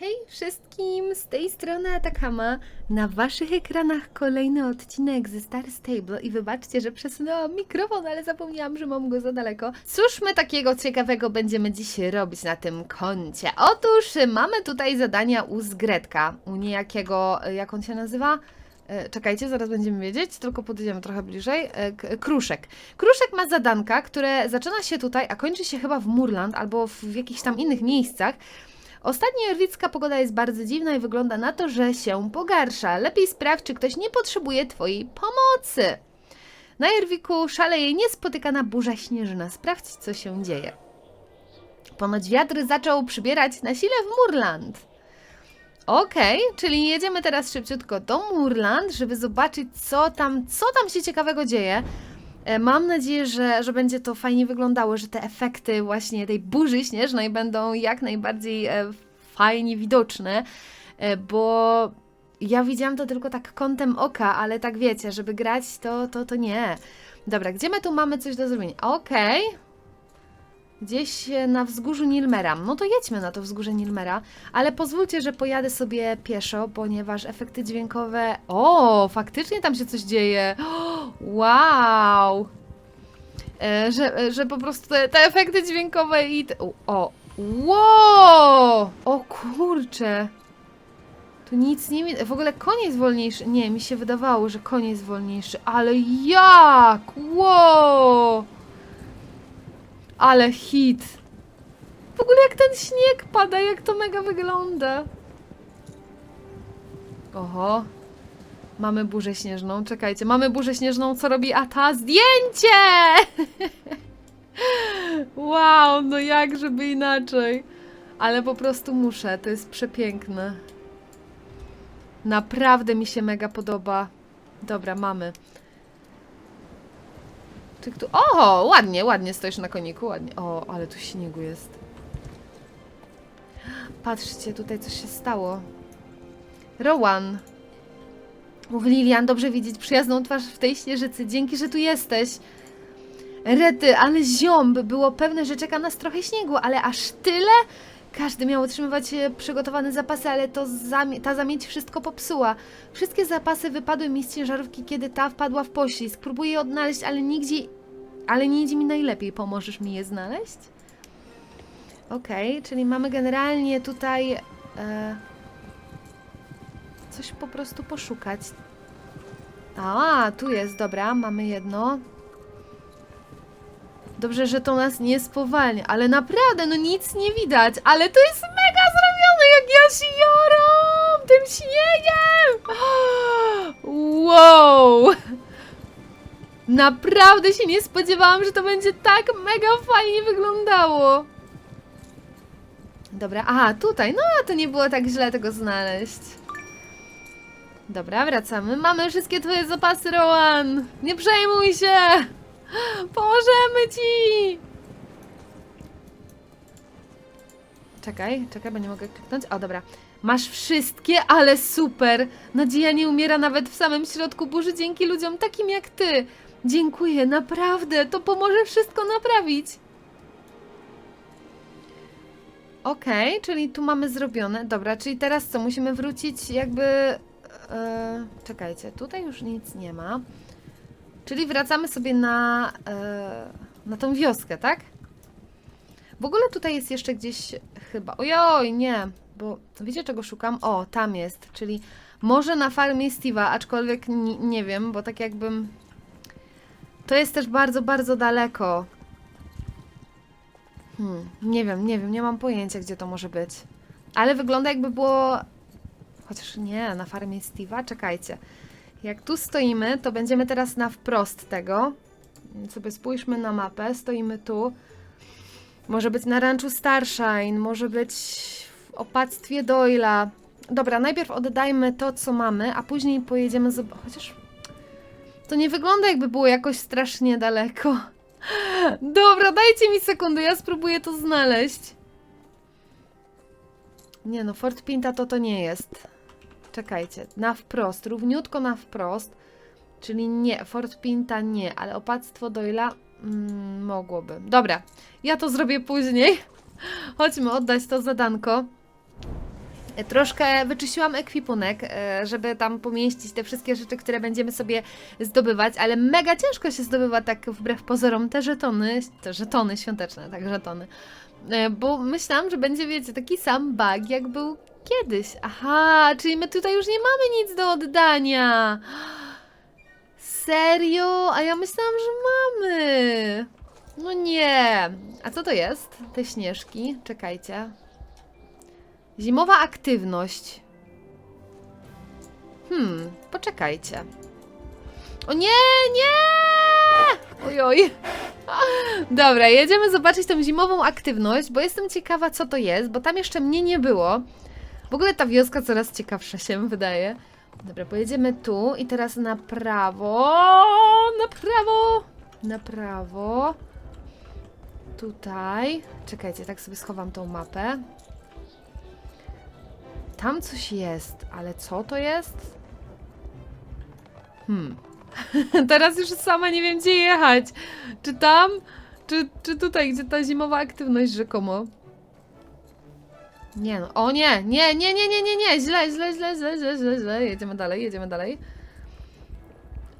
Hej wszystkim, z tej strony Atakama. Na waszych ekranach kolejny odcinek ze Star Stable i wybaczcie, że przesunęłam mikrofon, ale zapomniałam, że mam go za daleko. Cóż my takiego ciekawego będziemy dzisiaj robić na tym koncie? Otóż mamy tutaj zadania u Zgretka, u niejakiego, y, jak on się nazywa? E, Czekajcie, zaraz będziemy wiedzieć, tylko podejdziemy trochę bliżej. E, Kruszek. Kruszek ma zadanka, które zaczyna się tutaj, a kończy się chyba w Murland albo w jakichś tam innych miejscach. Ostatnio jorwicka pogoda jest bardzo dziwna i wygląda na to, że się pogarsza. Lepiej sprawdź, czy ktoś nie potrzebuje Twojej pomocy. Na Jorwiku szaleje niespotykana burza śnieżna. Sprawdź, co się dzieje. Ponoć wiatr zaczął przybierać na sile w Murland. Okej, czyli jedziemy teraz szybciutko do Murland, żeby zobaczyć, co tam, co tam się ciekawego dzieje. E, Mam nadzieję, że, że będzie to fajnie wyglądało, że te efekty właśnie tej burzy śnieżnej będą jak najbardziej e, fajnie widoczne, e, bo ja widziałam to tylko tak kątem oka, ale tak wiecie, żeby grać to, to, to nie. Dobra, gdzie my tu mamy coś do zrobienia? Okej. Gdzieś e, na wzgórzu Nilmera. No to jedźmy na to wzgórze Nilmera, ale pozwólcie, że pojadę sobie pieszo, ponieważ efekty dźwiękowe. O, faktycznie tam się coś dzieje. Wow! E, że, że po prostu te, te efekty dźwiękowe i. Te, o! Wow! O kurcze! Tu nic nie widać. W ogóle koń jest wolniejszy. Nie, mi się wydawało, że koń jest wolniejszy, ale jak? Wow! Ale hit! W ogóle jak ten śnieg pada, jak to mega wygląda. Oho. Mamy burzę śnieżną. Czekajcie, mamy burzę śnieżną. Co robi Ata? Zdjęcie! wow, no jak żeby inaczej. Ale po prostu muszę. To jest przepiękne. Naprawdę mi się mega podoba. Dobra, mamy. Czy tu... O, ładnie, ładnie stoisz na koniku, ładnie. O, ale tu śniegu jest. Patrzcie, tutaj coś się stało. Rowan. Mów Lilian, dobrze widzieć przyjazną twarz w tej śnieżycy. Dzięki, że tu jesteś. Rety, ale ziąb. Było pewne, że czeka nas trochę śniegu, ale aż tyle? Każdy miał otrzymywać e, przygotowane zapasy, ale to ta zamieć wszystko popsuła. Wszystkie zapasy wypadły mi z ciężarówki, kiedy ta wpadła w poślizg. Próbuję je odnaleźć, ale nigdzie... Ale nie idzie mi najlepiej. Pomożesz mi je znaleźć? Okej, czyli mamy generalnie tutaj... E, coś po prostu poszukać. A, tu jest, dobra, mamy jedno. Dobrze, że to nas nie spowalnia, ale naprawdę, no nic nie widać, ale to jest mega zrobione, jak ja się jaram tym śniegiem! Wow! Naprawdę się nie spodziewałam, że to będzie tak mega fajnie wyglądało. Dobra, aha, tutaj, no to nie było tak źle tego znaleźć. Dobra, wracamy. Mamy wszystkie twoje zapasy, Rowan! Nie przejmuj się! Pomożemy ci! Czekaj, czekaj, bo nie mogę kliknąć. O, dobra. Masz wszystkie, ale super! Nadzieja nie umiera nawet w samym środku burzy dzięki ludziom takim jak ty. Dziękuję, naprawdę, to pomoże wszystko naprawić. Okej, czyli tu mamy zrobione. Dobra, czyli teraz co? Musimy wrócić jakby... E, czekajcie, tutaj już nic nie ma. Czyli wracamy sobie na, e, na tą wioskę, tak? W ogóle tutaj jest jeszcze gdzieś chyba... Ojoj, nie, bo wiecie czego szukam? O, tam jest, czyli może na farmie Steve'a, aczkolwiek ni- nie wiem, bo tak jakbym... To jest też bardzo, bardzo daleko. Hmm, nie wiem, nie wiem, nie mam pojęcia, gdzie to może być. Ale wygląda jakby było... Chociaż nie, na farmie Steve'a? Czekajcie. Jak tu stoimy, to będziemy teraz na wprost tego. Sobie spójrzmy na mapę. Stoimy tu. Może być na ranczu Starshine, może być w opactwie Doyla. Dobra, najpierw oddajmy to, co mamy, a później pojedziemy zob- Chociaż to nie wygląda jakby było jakoś strasznie daleko. Dobra, dajcie mi sekundę, ja spróbuję to znaleźć. Nie no, Fort Pinta to to nie jest. Czekajcie, na wprost, równiutko na wprost, czyli nie, Fort Pinta nie, ale opactwo Doyla mm, mogłoby. Dobra, ja to zrobię później. Chodźmy oddać to zadanko. E, Troszkę wyczyściłam ekwipunek, e, żeby tam pomieścić te wszystkie rzeczy, które będziemy sobie zdobywać, ale mega ciężko się zdobywa tak wbrew pozorom te żetony, te żetony świąteczne, tak, żetony. E, Bo myślałam, że będzie, wiecie, taki sam bug, jak był kiedyś. Aha, czyli my tutaj już nie mamy nic do oddania. Serio? A ja myślałam, że mamy. No nie. A co to jest? Te śnieżki? Czekajcie. Zimowa aktywność. Hmm, poczekajcie. O nie, nie! Ojoj. Dobra, jedziemy zobaczyć tą zimową aktywność, bo jestem ciekawa, co to jest, bo tam jeszcze mnie nie było. W ogóle ta wioska coraz ciekawsza się wydaje. Dobra, pojedziemy tu i teraz na prawo. Na prawo. Na prawo. Tutaj. Czekajcie, tak sobie schowam tą mapę. Tam coś jest, ale co to jest? Hmm. Teraz już sama nie wiem, gdzie jechać. Czy tam, czy, czy tutaj, gdzie ta zimowa aktywność rzekomo? Nie no, o nie, nie, nie, nie, nie, nie, nie, źle, źle, źle, źle, źle, źle, źle. Jedziemy dalej, jedziemy dalej.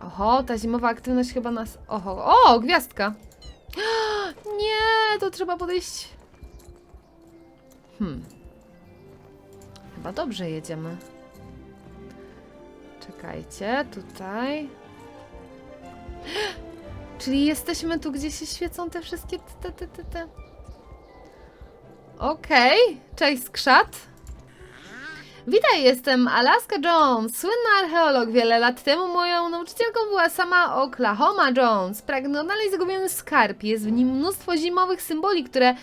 Oho, ta zimowa aktywność chyba nas... Oho, o, gwiazdka. Nie, to trzeba podejść... Hmm. Chyba dobrze jedziemy. Czekajcie, tutaj. Czyli jesteśmy tu, gdzie się świecą te wszystkie te, te, te, te. Okej, cześć skrzat. Witaj, jestem Alaska Jones, słynna archeolog. Wiele lat temu moją nauczycielką była sama Oklahoma Jones. Pragnę odnaleźć zagubiony skarb. Jest w nim mnóstwo zimowych symboli, które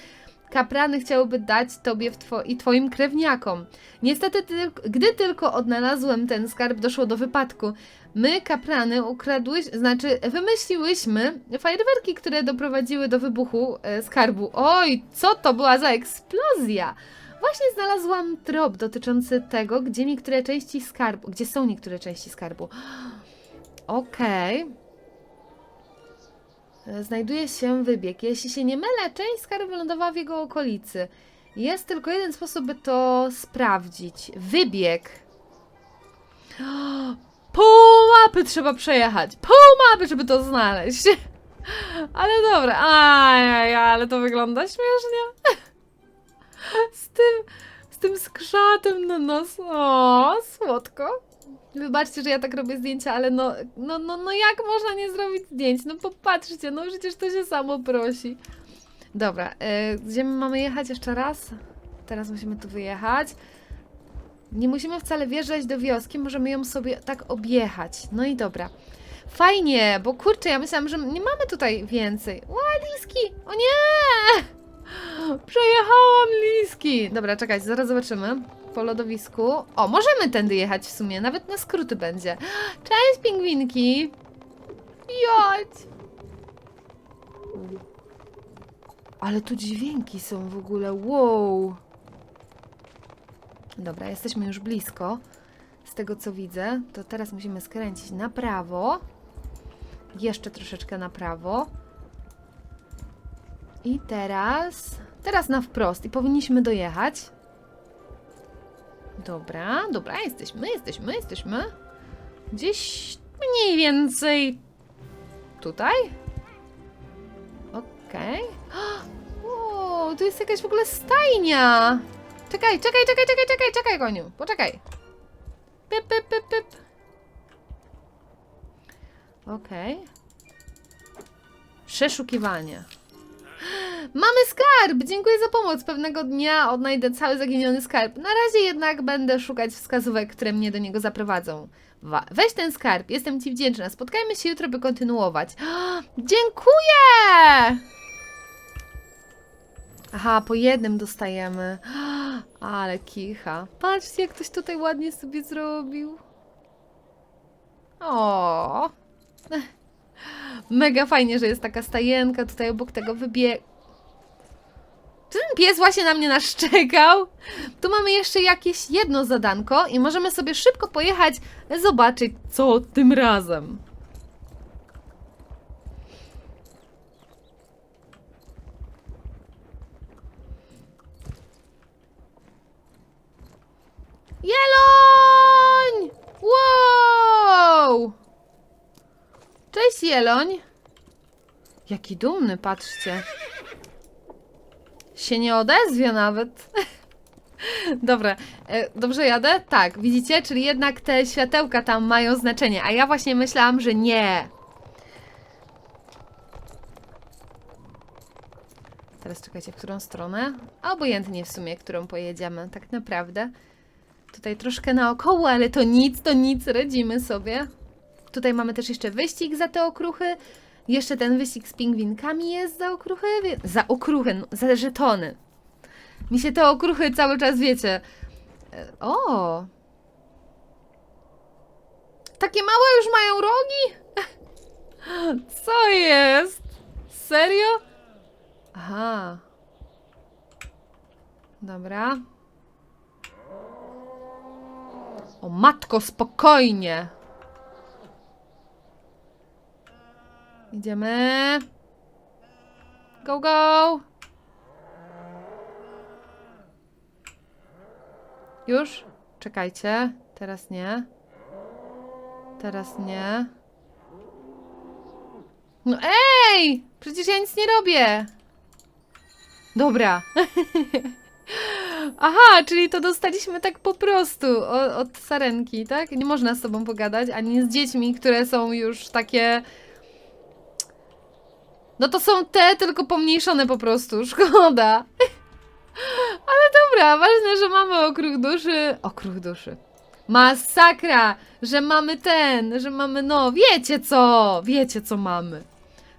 kaprany chciałyby dać tobie two i twoim krewniakom. Niestety, tyl gdy tylko odnalazłem ten skarb, doszło do wypadku. My, kaprany, ukradłeś, znaczy wymyśliłyśmy fajerwerki, które doprowadziły do wybuchu e, skarbu. Oj, co to była za eksplozja! Właśnie znalazłam trop dotyczący tego, gdzie niektóre części skarbu, gdzie są niektóre części skarbu. Okej. E, Znajduje się wybieg. Jeśli się nie mylę, część skarbu wylądowała w jego okolicy. Jest tylko jeden sposób, by to sprawdzić. Wybieg. Pół mapy trzeba przejechać. Pół mapy, żeby to znaleźć. Ale dobra. Ajaj, ale to wygląda śmiesznie. Z tym, z tym skrzatem na nos. O, słodko. Wybaczcie, że ja tak robię zdjęcia, ale no, no, no, no jak można nie zrobić zdjęć? No popatrzcie, no przecież to się samo prosi. Dobra, y, gdzie my mamy jechać jeszcze raz? Teraz musimy tu wyjechać. Nie musimy wcale wjeżdżać do wioski, możemy ją sobie tak objechać. No i dobra. Fajnie, bo kurczę, ja myślałam, że nie mamy tutaj więcej. Ła, liski! O nie! Przejechałam liski! Dobra, czekajcie, zaraz zobaczymy. Po lodowisku. O, możemy tędy jechać w sumie, nawet na skróty będzie. Cześć, pingwinki! Jodź! Ale tu dźwięki są w ogóle, wow! Dobra, jesteśmy już blisko. Z tego co widzę, to teraz musimy skręcić na prawo. Jeszcze troszeczkę na prawo. I teraz. Teraz na wprost i powinniśmy dojechać. Dobra, dobra, jesteśmy, jesteśmy, jesteśmy. Gdzieś mniej więcej tutaj. Okej. O, tu jest jakaś w ogóle stajnia. Czekaj, czekaj, czekaj, czekaj, czekaj, czekaj, koniu. Poczekaj. Pyp, pyp, pyp, pyp. Okej. Przeszukiwanie. Mamy skarb! Dziękuję za pomoc. Pewnego dnia odnajdę cały zaginiony skarb. Na razie jednak będę szukać wskazówek, które mnie do niego zaprowadzą. Wa- Weź ten skarb, jestem Ci wdzięczna. Spotkajmy się jutro, by kontynuować. Dziękuję! Aha, po jednym dostajemy. Ale kicha. Patrzcie, jak ktoś tutaj ładnie sobie zrobił. O. Mega fajnie, że jest taka stajenka tutaj obok tego wybieg. Czy ten pies właśnie na mnie naszczekał? Tu mamy jeszcze jakieś jedno zadanko i możemy sobie szybko pojechać zobaczyć, co tym razem. Jeloń! Wow! Cześć, Jeloń. Jaki dumny, patrzcie. Się nie odezwie nawet. Dobra, e, dobrze jadę? Tak, widzicie? Czyli jednak te światełka tam mają znaczenie, a ja właśnie myślałam, że nie. Teraz czekajcie, w którą stronę? Obojętnie w sumie, którą pojedziemy, tak naprawdę. Tutaj troszkę naokoło, ale to nic, to nic, radzimy sobie. Tutaj mamy też jeszcze wyścig za te okruchy. Jeszcze ten wyścig z pingwinkami jest za okruchy. Za okruchy, no, za żetony. Mi się te okruchy cały czas, wiecie. e, O! Takie małe już mają rogi? Co jest? Serio? Aha. Dobra. O matko, spokojnie. Idziemy. Go, go. Już? Czekajcie. Teraz nie. Teraz nie. No ej! Przecież ja nic nie robię. Dobra. Aha, czyli to dostaliśmy tak po prostu od, od sarenki, tak? Nie można z sobą pogadać, ani z dziećmi, które są już takie. No to są te, tylko pomniejszone po prostu. Szkoda. Ale dobra, ważne, że mamy okruch duszy. Okruch duszy. Masakra, że mamy ten, że mamy, no, wiecie co, wiecie co mamy.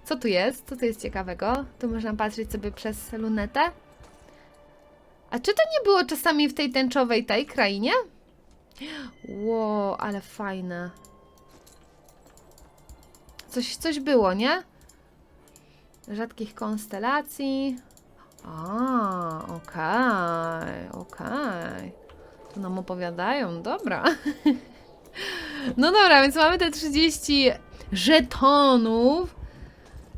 Co tu jest? Co tu jest ciekawego? Tu można patrzeć sobie przez lunetę. A czy to nie było czasami w tej tęczowej tej krainie? Ło, ale fajne. Coś, coś było, nie? Rzadkich konstelacji. A, okej, okej. To nam opowiadają, dobra. No dobra, więc mamy te 30 żetonów.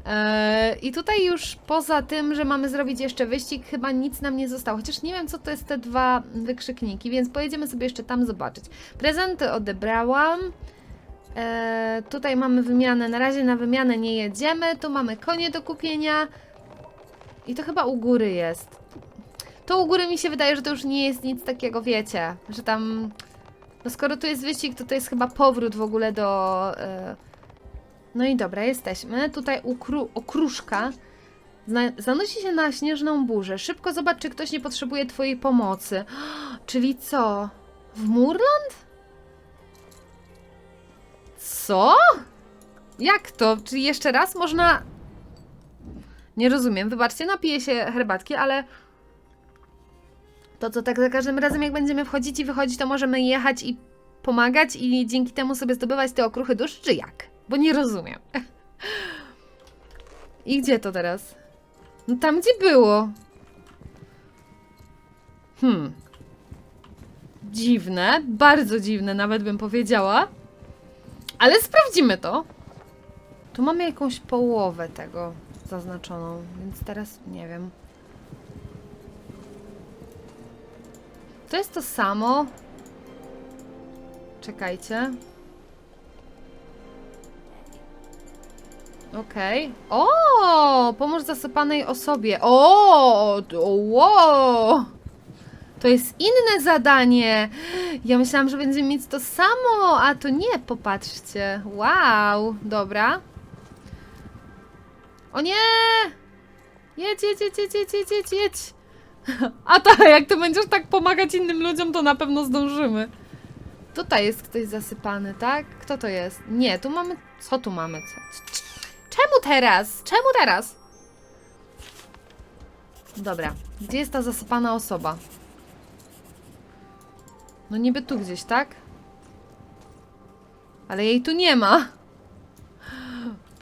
Eee, I tutaj już poza tym, że mamy zrobić jeszcze wyścig, chyba nic nam nie zostało. Chociaż nie wiem, co to jest te dwa wykrzykniki, więc pojedziemy sobie jeszcze tam zobaczyć. Prezenty odebrałam. Eee, tutaj mamy wymianę. Na razie na wymianę nie jedziemy. Tu mamy konie do kupienia. I to chyba u góry jest. To u góry mi się wydaje, że to już nie jest nic takiego, wiecie, że tam. No skoro tu jest wyścig, to to jest chyba powrót w ogóle do. e, No i dobra, jesteśmy. Tutaj ukru... okruszka. Zna... Zanosi się na śnieżną burzę. Szybko zobacz, czy ktoś nie potrzebuje Twojej pomocy. Czyli co? W Murland? Co? Jak to? Czyli jeszcze raz można. Nie rozumiem. Wybaczcie, napiję się herbatki, ale. To co, tak za każdym razem, jak będziemy wchodzić i wychodzić, to możemy jechać i pomagać i dzięki temu sobie zdobywać te okruchy dusz, czy jak? Bo nie rozumiem. I gdzie to teraz? No tam, gdzie było. Hmm. Dziwne, bardzo dziwne, nawet bym powiedziała. Ale sprawdzimy to. Tu mamy jakąś połowę tego zaznaczoną, więc teraz nie wiem. To jest to samo. Czekajcie. Okej. O! Pomóż zasypanej osobie. O! to- Wow! To jest inne zadanie. Ja myślałam, że będziemy mieć to samo, a to nie, popatrzcie. Wow, dobra. O nie! Jedź, jedź, jedź, jedź, jedź, jedź, jedź. A tak, jak ty będziesz tak pomagać innym ludziom, to na pewno zdążymy. Tutaj jest ktoś zasypany, tak? Kto to jest? Nie, tu mamy... Co tu mamy? Czemu teraz? Czemu teraz? Dobra, gdzie jest ta zasypana osoba? No niby tu gdzieś, tak? Ale jej tu nie ma.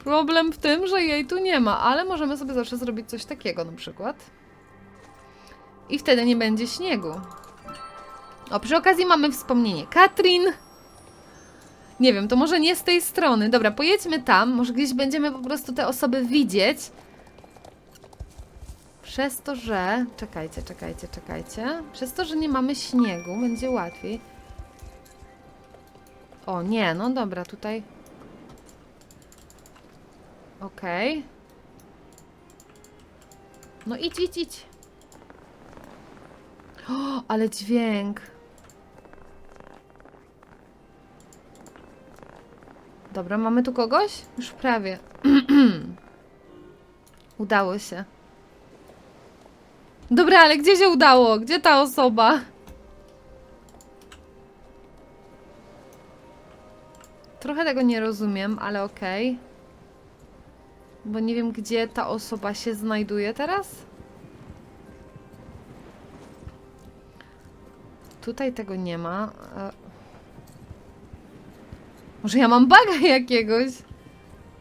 Problem w tym, że jej tu nie ma, ale możemy sobie zawsze zrobić coś takiego na przykład. I wtedy nie będzie śniegu. O, przy okazji mamy wspomnienie. Katrin. Nie wiem, to może nie z tej strony. Dobra, pojedźmy tam. Może gdzieś będziemy po prostu te osoby widzieć. Przez to, że... Czekajcie, czekajcie, czekajcie. Przez to, że nie mamy śniegu, będzie łatwiej. O, nie, no dobra, tutaj... Okej. No idź, idź, idź. O, ale dźwięk. Dobra, mamy tu kogoś? Już prawie. Udało się. Dobra, ale gdzie się udało? Gdzie ta osoba? Trochę tego nie rozumiem, ale okej. Bo nie wiem, gdzie ta osoba się znajduje teraz. Tutaj tego nie ma. E, Może ja mam baga jakiegoś?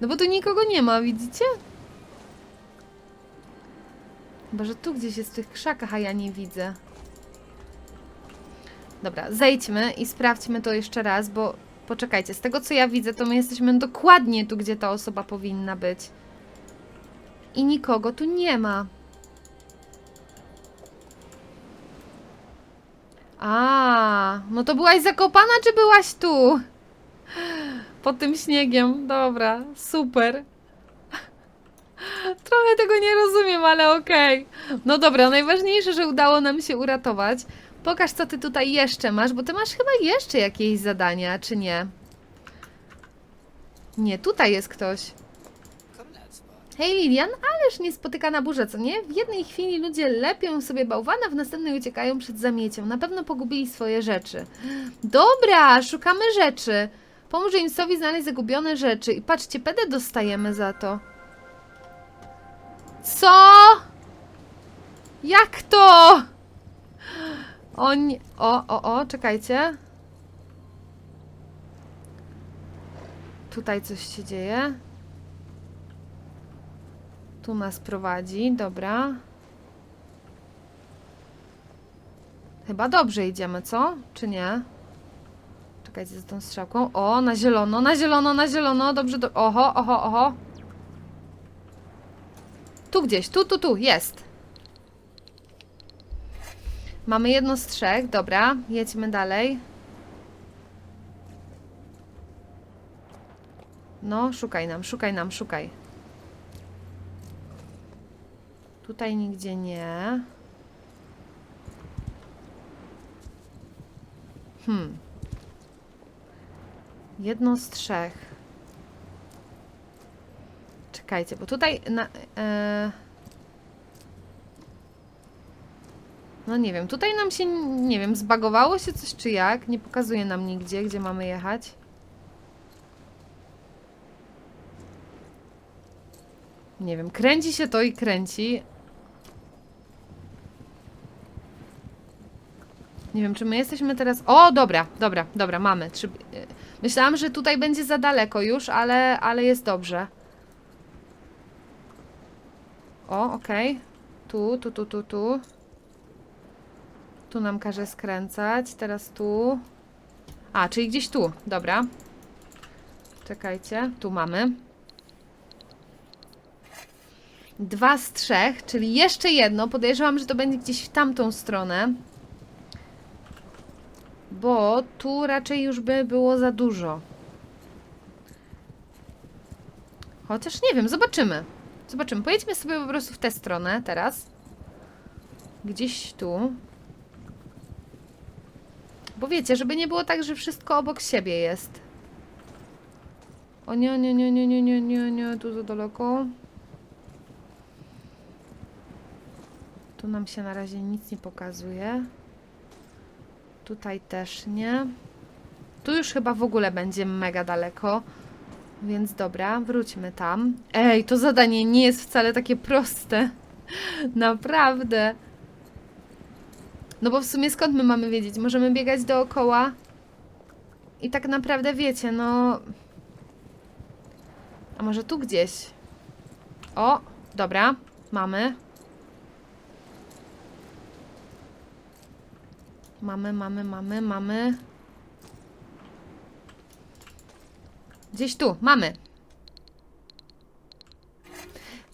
No bo tu nikogo nie ma, widzicie? Chyba, że tu gdzieś jest w tych krzakach, a ja nie widzę. Dobra, zejdźmy i sprawdźmy to jeszcze raz, bo poczekajcie, z tego co ja widzę, to my jesteśmy dokładnie tu, gdzie ta osoba powinna być. I nikogo tu nie ma. A, no to byłaś zakopana, czy byłaś tu? Pod tym śniegiem. Dobra, super. Trochę tego nie rozumiem, ale okej. No dobra, najważniejsze, że udało nam się uratować. Pokaż, co ty tutaj jeszcze masz, bo ty masz chyba jeszcze jakieś zadania, czy nie? Nie, tutaj jest ktoś. Hej Lilian, ależ niespotykana burza, co nie? W jednej chwili ludzie lepią sobie bałwana, w następnej uciekają przed zamiecią. Na pewno pogubili swoje rzeczy. Dobra, szukamy rzeczy. Pomóż Jamesowi znaleźć zagubione rzeczy. I patrzcie, pedę dostajemy za to. Co? Jak to? O, nie, o, o, o, czekajcie. Tutaj coś się dzieje. Tu nas prowadzi, dobra. Chyba dobrze idziemy, co? Czy nie? Czekajcie za tą strzałką. O, na zielono, na zielono, na zielono. Dobrze, do... oho, oho, oho. Tu gdzieś, tu, tu, tu, jest. Mamy jedno z trzech, dobra, jedźmy dalej. No, szukaj nam, szukaj nam, szukaj. Tutaj nigdzie nie. Hmm. Jedno z trzech. Czekajcie, bo tutaj na, e... No nie wiem, tutaj nam się, nie wiem, zbagowało się coś czy jak? Nie pokazuje nam nigdzie, gdzie mamy jechać. Nie wiem, kręci się to i kręci. Nie wiem, czy my jesteśmy teraz... O, dobra, dobra, dobra, mamy. Trzy... Myślałam, że tutaj będzie za daleko już, ale, ale jest dobrze. O, okej. Tu, tu, tu, tu, tu. Tu nam każe skręcać. Teraz tu. A, czyli gdzieś tu. Dobra. Czekajcie. Tu mamy. Dwa z trzech, czyli jeszcze jedno. Podejrzewam, że to będzie gdzieś w tamtą stronę. Bo tu raczej już by było za dużo. Chociaż nie wiem, zobaczymy. Zobaczymy. Pojedźmy sobie po prostu w tę stronę teraz. Gdzieś tu. Bo wiecie, żeby nie było tak, że wszystko obok siebie jest. O nie, nie, nie, nie, nie, nie, nie, nie, tu za daleko. Tu nam się na razie nic nie pokazuje. Tutaj też nie. Tu już chyba w ogóle będzie mega daleko. Więc dobra, wróćmy tam. Ej, to zadanie nie jest wcale takie proste. Naprawdę. No bo w sumie skąd my mamy wiedzieć? Możemy biegać dookoła. I tak naprawdę wiecie, no. A może tu gdzieś? O, dobra, mamy. Mamy, mamy, mamy, mamy. Gdzieś tu, mamy.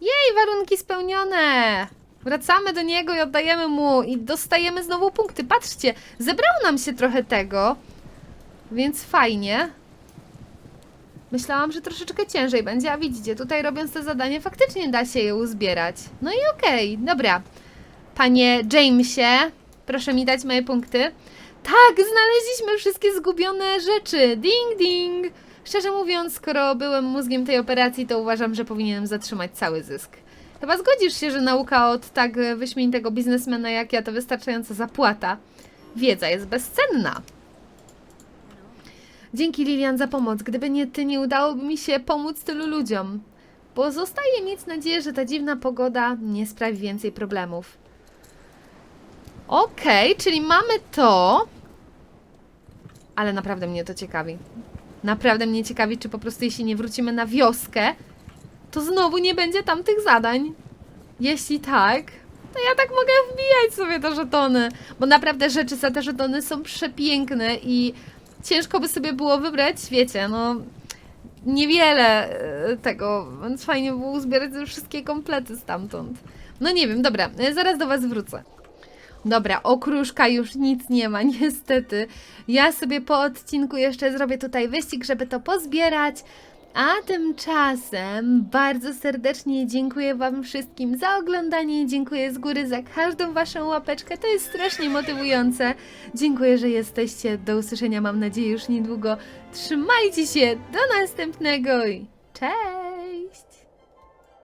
Jej, warunki spełnione! Wracamy do niego i oddajemy mu i dostajemy znowu punkty. Patrzcie, zebrało nam się trochę tego, więc fajnie. Myślałam, że troszeczkę ciężej będzie, a widzicie, tutaj robiąc te zadanie faktycznie da się je uzbierać. No i okej, dobra. Panie Jamesie, proszę mi dać moje punkty. Tak, znaleźliśmy wszystkie zgubione rzeczy. Ding, ding. Szczerze mówiąc, skoro byłem mózgiem tej operacji, to uważam, że powinienem zatrzymać cały zysk. Chyba zgodzisz się, że nauka od tak wyśmienitego biznesmena jak ja to wystarczająca zapłata. Wiedza jest bezcenna. Dzięki Lilian za pomoc. Gdyby nie ty, nie udałoby mi się pomóc tylu ludziom. Pozostaje mieć nadzieję, że ta dziwna pogoda nie sprawi więcej problemów. Okej, czyli mamy to. Ale naprawdę mnie to ciekawi. Naprawdę mnie ciekawi, czy po prostu jeśli nie wrócimy na wioskę, to znowu nie będzie tam tych zadań. Jeśli tak, to ja tak mogę wbijać sobie te żetony. Bo naprawdę rzeczy za te żetony są przepiękne i ciężko by sobie było wybrać, wiecie, no niewiele e, tego, więc fajnie było uzbierać wszystkie komplety stamtąd. No nie wiem, dobra, e, zaraz do Was wrócę. Dobra, okruszka już nic nie ma, niestety. Ja sobie po odcinku jeszcze zrobię tutaj wyścig, żeby to pozbierać. A tymczasem bardzo serdecznie dziękuję Wam wszystkim za oglądanie. Dziękuję z góry za każdą Waszą łapeczkę. To jest strasznie motywujące. Dziękuję, że jesteście. Do usłyszenia, mam nadzieję, już niedługo. Trzymajcie się. Do następnego i cześć!